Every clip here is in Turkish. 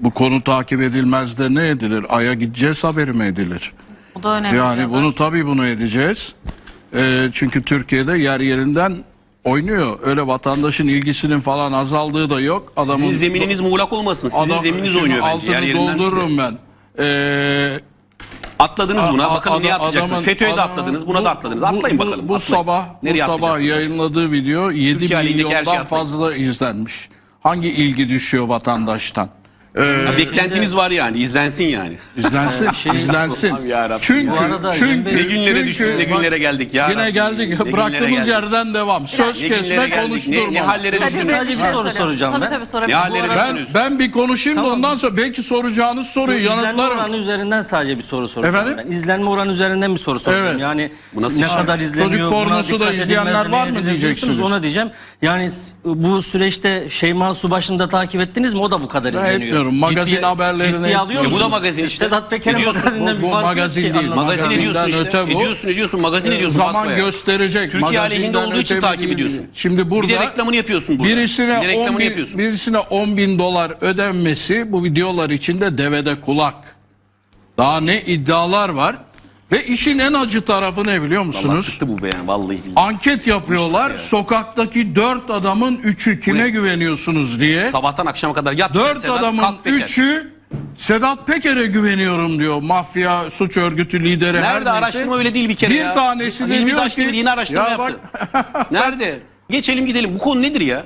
bu konu takip edilmez de ne edilir? Ay'a gideceğiz haberi mi edilir? Bu da önemli. Yani haber. bunu tabii bunu edeceğiz. Ee, çünkü Türkiye'de yer yerinden oynuyor. Öyle vatandaşın ilgisinin falan azaldığı da yok. Adamın Sizin zemininiz muğlak olmasın. Sizin adam- zemininiz şimdi oynuyor bence. altını Yer doldururum ben. Ee, Atladınız buna. a- Bakalım neye adam- atlayacaksınız. adamın- FETÖ'ye de atladınız. Buna bu- da atladınız. bu- Atlayın bu- bakalım. Bu atlayın. sabah bu Nereye sabah atlayacaksınız? yayınladığı video 7 Türkiye milyondan atlayın. fazla izlenmiş. Hangi ilgi düşüyor vatandaştan? Ha, beklentiniz var yani. izlensin yani. İzlensin, izlensin. Allah'ım yarabbim Çünkü, Bu arada çünkü, Bey- Ne günlere çünkü- düştük, ne günlere geldik ya. Yine Rabbim. geldik. Ne günlere Bıraktığımız geldik. yerden devam. Söz Ne günlere kesme, geldik, ne- konuşturma. ne hallere Kadir düştük. Sadece bir şey soru soracağım tabii, ben. Tabii. Ne hallere Bu arada- Ben, ben bir konuşayım da Tamam. ondan sonra belki soracağınız soruyu İzlenme yanıtlarım. oranı üzerinden sadece bir soru soracağım Efendim? ben. İzlenme oranı üzerinden bir soru soracağım. Evet. Yani Bu nasıl ne iş? kadar izleniyor, Çocuk buna pornosu da izleyenler var mı diyeceksiniz? Ona diyeceğim. Yani s- bu süreçte Şeyma Subaşı'nı da takip ettiniz mi? O da bu kadar izleniyor. etmiyorum. Magazin Ciddi- haberlerini ciddiye alıyor. E bu da magazin işte. Sedat Peker'in Ediyorsun. magazinden Bu- bir bu fark yok magazin değil, anlamda. Magazin ediyorsun işte. öte bu. Ediyorsun, ediyorsun. Magazin ediyorsun. Zaman basbayağı. gösterecek. Türkiye aleyhinde olduğu için takip ediyorsun. Şimdi burada Bir de reklamını yapıyorsun burada. Birisine, Bir de 10 reklamını bin, yapıyorsun. birisine 10 bin dolar ödenmesi bu videolar içinde devede kulak. Daha ne iddialar var. Ve işin en acı tarafı ne biliyor Vallahi musunuz? sıktı bu be yani. Vallahi billahi. Anket yapıyorlar. Sıktı Sokaktaki 4 adamın 3'ü kime güveniyorsunuz diye. Sabahtan akşama kadar yat. 4 Sedat, adamın kalk Peker. 3'ü Sedat Peker'e güveniyorum diyor. Mafya suç örgütü lideri her Nerede neyse. araştırma öyle değil bir kere bir ya. tanesi de Hilmi diyor Taşdemir ki yeni araştırma ya bak- yaptı. Nerede? Geçelim gidelim. Bu konu nedir ya?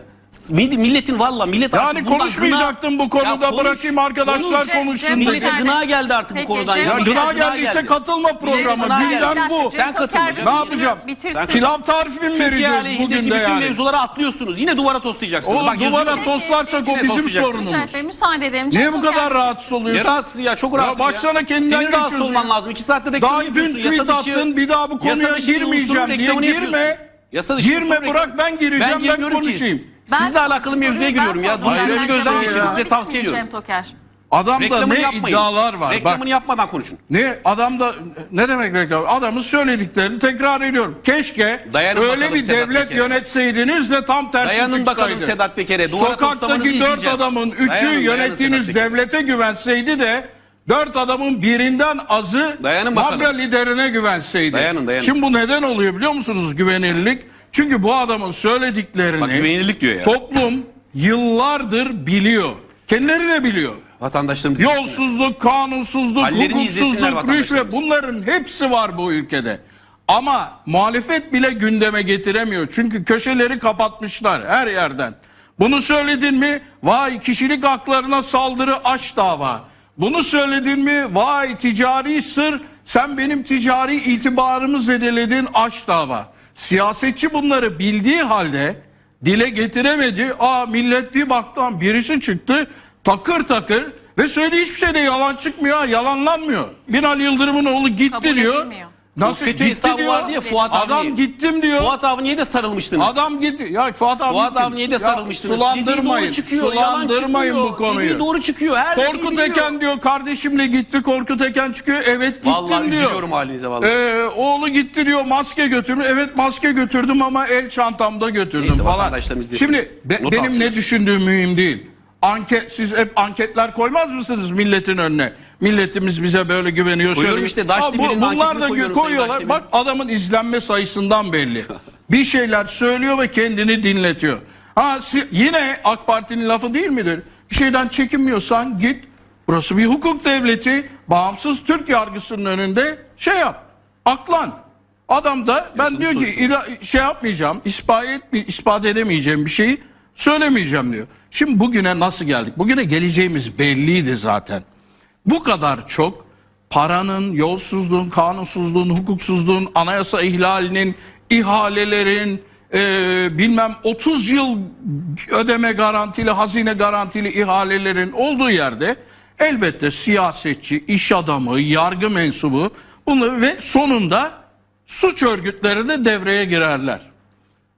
Mil- Milletin valla millet Yani konuşmayacaktım bu konuda. Konuş, bırakayım arkadaşlar konuş. Konuşsun. Millete Yani- gına geldi artık Peki, bu konudan. Cem Ya gına geldiyse katılma programa. geldi. Gündem bu. Sen katılmayacaksın. Ne yapacağım? Bitirsin. Pilav tarifi mi vereceğiz bugün de bütün yani? mevzulara atlıyorsunuz. Yine duvara toslayacaksınız. Bak duvara toslarsak o bizim sorunumuz. Müsaade edelim. Niye bu kadar rahatsız Ne oluyorsun? rahatsız ya çok rahat. baksana kendinden Senin rahatsız olman lazım. İki saattir reklamını Daha dün yapıyorsun. tweet attın bir daha bu konuya girmeyeceğim diye girme. yapıyorsun. Yasa dışı Girme, bırak, ben gireceğim, ben ki. Ben Sizle alakalı mevzuya giriyorum ya. Duruşunuzu gözden geçirin. Size tavsiye ediyorum. Cem Toker. Adamda Reklamını ne yapmayın. iddialar var. Reklamını Bak, yapmadan konuşun. ne adamda ne demek reklam? Adamın söylediklerini tekrar ediyorum. Keşke Dayanın öyle bir Sedat devlet Peker'e. yönetseydiniz de tam tersi Dayanın çıksaydı. bakalım Sedat Peker'e. Duvara toslamanızı Sokaktaki dört izleyeceğiz. adamın üçü Dayanın, dayanın yönettiğiniz Sedat Peker. devlete güvenseydi de dört adamın birinden azı Dayanın bakalım. mafya liderine güvenseydi. Dayanın, dayanın. Şimdi bu neden oluyor biliyor musunuz güvenilirlik? Çünkü bu adamın söylediklerini Bak güvenilirlik diyor ya. toplum yıllardır biliyor. Kendileri de biliyor. Vatandaşlarımız Yolsuzluk, kanunsuzluk, Hallerini izlesinler hukuksuzluk, vatandaşlarımız. rüşvet bunların hepsi var bu ülkede. Ama muhalefet bile gündeme getiremiyor. Çünkü köşeleri kapatmışlar her yerden. Bunu söyledin mi? Vay kişilik haklarına saldırı aç dava. Bunu söyledin mi? Vay ticari sır sen benim ticari itibarımı zedeledin aç dava. Siyasetçi bunları bildiği halde dile getiremedi. Aa millet bir baktı lan birisi çıktı takır takır ve söylediği hiçbir şeyde yalan çıkmıyor, yalanlanmıyor. Binali Yıldırım'ın oğlu gitti Kabul diyor. edilmiyor. Nasıl FETÖ gitti hesabı diyor. vardı ya Fuat Adam Avni. gittim diyor. Fuat Avni'ye de sarılmıştınız. Adam gitti. Ya Fuat Avni Fuat? Avni'ye de Ya sarılmıştınız. Sulandırmayın. Dediği çıkıyor. Sulandırmayın bu konuyu. Dediği doğru çıkıyor. Her Korkut biliyor. Eken diyor kardeşimle gitti Korkut Eken çıkıyor evet gittim Vallahi diyor. üzülüyorum halinize vallahi. Ee, oğlu gitti diyor maske götürmüş. Evet maske götürdüm ama el çantamda götürdüm Neyse, falan. Şimdi be- Not benim ne düşündüğüm mühim değil. Anket siz hep anketler koymaz mısınız milletin önüne? Milletimiz bize böyle güveniyor. Koyuyorum şöyle- işte, Daş Aa, Demir'in Bunlar da koyuyorlar. Bak adamın izlenme sayısından belli. bir şeyler söylüyor ve kendini dinletiyor. Ha yine AK Parti'nin lafı değil midir? Bir şeyden çekinmiyorsan git. Burası bir hukuk devleti. Bağımsız Türk yargısının önünde şey yap. Aklan. Adam da ben diyor ki şey yapmayacağım, ispat, etmi- ispat edemeyeceğim bir şeyi söylemeyeceğim diyor. Şimdi bugüne nasıl geldik? Bugüne geleceğimiz belliydi zaten. Bu kadar çok paranın, yolsuzluğun, kanunsuzluğun, hukuksuzluğun, anayasa ihlalinin, ihalelerin, e, bilmem 30 yıl ödeme garantili, hazine garantili ihalelerin olduğu yerde elbette siyasetçi, iş adamı, yargı mensubu bunu ve sonunda suç örgütleri de devreye girerler.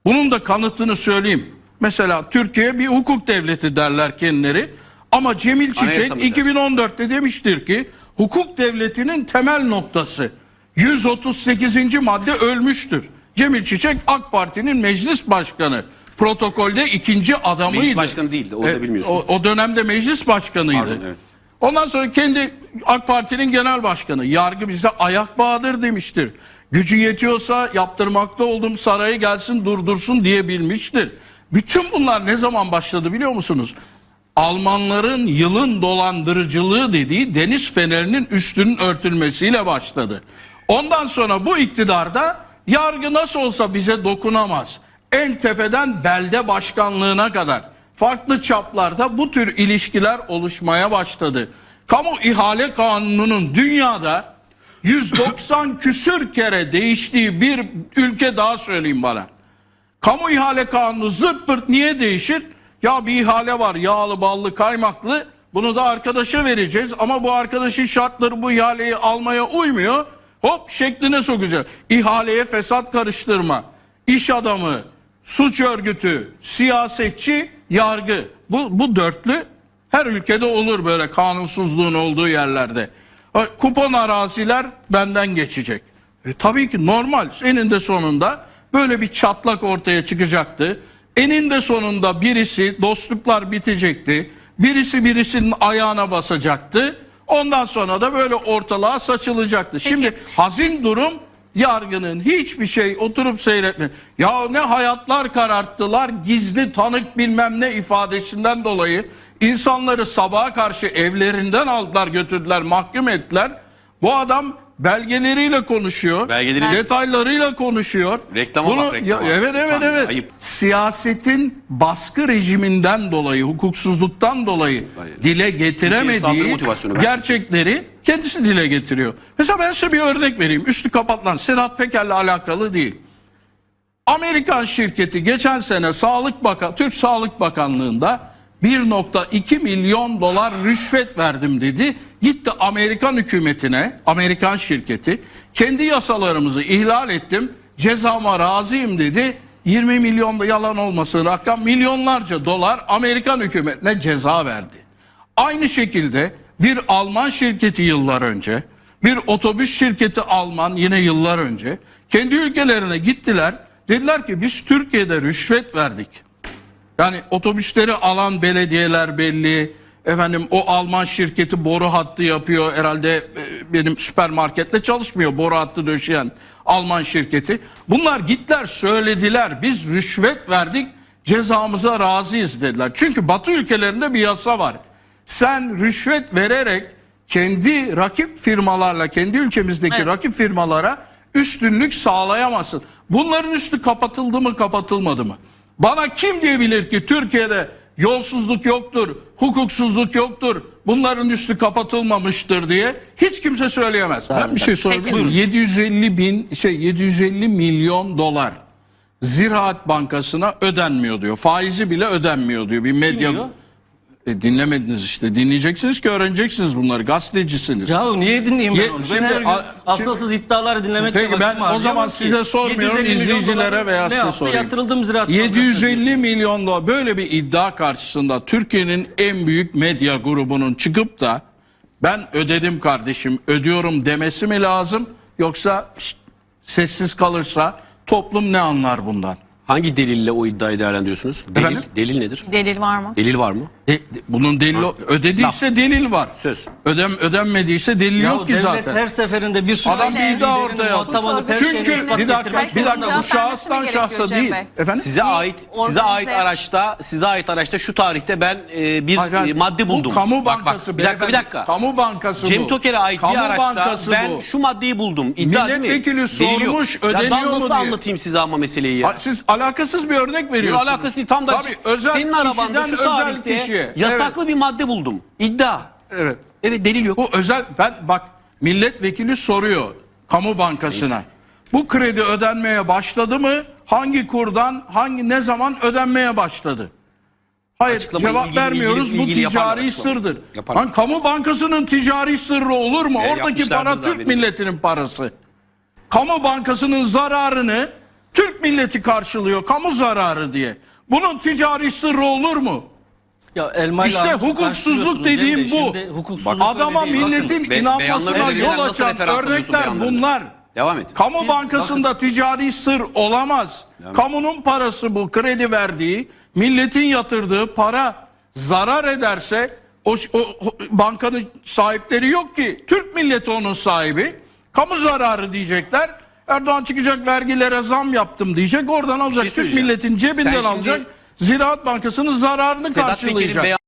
Bunun da kanıtını söyleyeyim. Mesela Türkiye bir hukuk devleti derler kendileri. Ama Cemil Çiçek Anayasamız 2014'te demiştir ki hukuk devletinin temel noktası 138. madde ölmüştür. Cemil Çiçek AK Parti'nin meclis başkanı. protokolde ikinci adamıydı. Meclis başkanı değildi, onu da bilmiyorsun. O, o dönemde meclis başkanıydı. Pardon, evet. Ondan sonra kendi AK Parti'nin genel başkanı yargı bize ayak bağıdır demiştir. Gücü yetiyorsa yaptırmakta oldum sarayı gelsin durdursun diyebilmiştir. Bütün bunlar ne zaman başladı biliyor musunuz? Almanların yılın dolandırıcılığı dediği deniz fenerinin üstünün örtülmesiyle başladı. Ondan sonra bu iktidarda yargı nasıl olsa bize dokunamaz. En tepeden belde başkanlığına kadar farklı çaplarda bu tür ilişkiler oluşmaya başladı. Kamu ihale kanununun dünyada 190 küsür kere değiştiği bir ülke daha söyleyeyim bana. Kamu ihale kanunu zırt pırt niye değişir? Ya bir ihale var yağlı ballı kaymaklı bunu da arkadaşa vereceğiz ama bu arkadaşın şartları bu ihaleyi almaya uymuyor. Hop şekline sokacak. İhaleye fesat karıştırma, iş adamı, suç örgütü, siyasetçi, yargı. Bu, bu dörtlü her ülkede olur böyle kanunsuzluğun olduğu yerlerde. Kupon araziler benden geçecek. E, tabii ki normal. Eninde sonunda böyle bir çatlak ortaya çıkacaktı. Eninde sonunda birisi dostluklar bitecekti. Birisi birisinin ayağına basacaktı. Ondan sonra da böyle ortalığa saçılacaktı. Şimdi hazin durum yargının hiçbir şey oturup seyretme. Ya ne hayatlar kararttılar gizli tanık bilmem ne ifadesinden dolayı insanları sabaha karşı evlerinden aldılar götürdüler mahkum ettiler. Bu adam belgeleriyle konuşuyor. Belgeleri- detaylarıyla konuşuyor. Reklama bak, reklama. Ya, evet evet evet. ayıp. Siyasetin baskı rejiminden dolayı, hukuksuzluktan dolayı Hayır. dile getiremediği gerçekleri kendisi dile getiriyor. Mesela ben size bir örnek vereyim. Üstü kapatılan Sedat Peker'le alakalı değil. Amerikan şirketi geçen sene Sağlık Bakan Türk Sağlık Bakanlığı'nda 1.2 milyon dolar rüşvet verdim dedi. Gitti Amerikan hükümetine, Amerikan şirketi kendi yasalarımızı ihlal ettim. Cezama razıyım dedi. 20 milyon da yalan olmasın rakam milyonlarca dolar Amerikan hükümetine ceza verdi. Aynı şekilde bir Alman şirketi yıllar önce, bir otobüs şirketi Alman yine yıllar önce kendi ülkelerine gittiler. Dediler ki biz Türkiye'de rüşvet verdik. Yani otobüsleri alan belediyeler belli. Efendim o Alman şirketi boru hattı yapıyor. Herhalde e, benim süpermarketle çalışmıyor boru hattı döşeyen Alman şirketi. Bunlar gittiler söylediler biz rüşvet verdik cezamıza razıyız dediler. Çünkü Batı ülkelerinde bir yasa var. Sen rüşvet vererek kendi rakip firmalarla kendi ülkemizdeki Evet. rakip firmalara üstünlük sağlayamazsın. Bunların üstü kapatıldı mı kapatılmadı mı? Bana kim diyebilir ki Türkiye'de yolsuzluk yoktur, hukuksuzluk yoktur, bunların üstü kapatılmamıştır diye hiç kimse söyleyemez. Ben bir şey miyim? 750 bin şey 750 milyon dolar Ziraat Bankası'na ödenmiyor diyor. Faizi bile ödenmiyor diyor. Bir medya diyor? E, dinlemediniz işte. Dinleyeceksiniz ki öğreneceksiniz bunları. Gazetecisiniz. Ya niye dinleyeyim ben Ye- onu? şimdi ben her gün a- asılsız iddiaları dinlemekle Peki ben vaktim o harcayamam zaman ki. size sormuyorum 750 milyon izleyicilere dolar veya ne size yaptı? sorayım. Yatırıldım Ziraat Bankası'na 750 milyon dolar böyle bir iddia karşısında Türkiye'nin en büyük medya grubunun çıkıp da ben ödedim kardeşim ödüyorum demesi mi lazım yoksa pişt, sessiz kalırsa toplum ne anlar bundan? Hangi delille o iddiayı değerlendiriyorsunuz? Delil, Efendim? delil nedir? Delil var mı? Delil var mı? De- de- bunun delili ödediyse delil var. Söz. Ödem ödenmediyse delil Ya yok ki devlet zaten. her seferinde bir suç Adam bir iddia ortaya atıyor. Çünkü bir dakika bir dakika bu şahıstan şahsa değil. Bey? Efendim? Size ait size organize- ait araçta size ait araçta şu tarihte ben e, bir Hayır, hayır. e, madde buldum. Bu kamu Bak, bak, bankası. bir dakika bir dakika. Kamu bankası Cem bu. Toker'e ait Kamu bir araçta bankası ben bu. şu maddeyi buldum. İddia değil mi? Milletvekili sormuş, ödeniyor ben mu nasıl diye. anlatayım size ama meseleyi ya? Siz alakasız bir örnek veriyorsunuz. Yok alakası değil. Tam da senin arabanda şu tarihte yasaklı bir madde buldum. İddia. Evet. Evet. Delil yok. Bu özel ben bak milletvekili soruyor kamu bankasına. Bu kredi ödenmeye başladı mı? Hangi kurdan, hangi ne zaman ödenmeye başladı? Hayır Açıklamayı cevap ilgili- vermiyoruz. ilgili- bu ilgili yaparlar ticari sırdır. Yaparlar. Lan kamu bankasının ticari sırrı olur mu? E, Oradaki para Türk benim. milletinin parası. Kamu bankasının zararını Türk milleti karşılıyor. Kamu zararı diye. Bunun ticari sırrı olur mu? Ya elmayla İşte hukuksuzluk dediğim bu. Hukuksuzluk Adama değil. milletin Be- inanmasına beyanları yol nasıl açan referans alıyorsun örnekler beyanlarını? bunlar. Devam et. Kamu Siz- bankasında ticari sır olamaz. Kamunun parası bu kredi verdiği, milletin yatırdığı para zarar ederse o, o- o- bankanın sahipleri yok ki. Türk milleti onun sahibi. Kamu zararı diyecekler. Erdoğan çıkacak vergilere zam yaptım diyecek. Oradan alacak. Türk söyleyeceğim. milletin cebinden Sen şimdi- alacak. Ziraat Bankası'nın zararını Sedat Peker'in karşılayacak.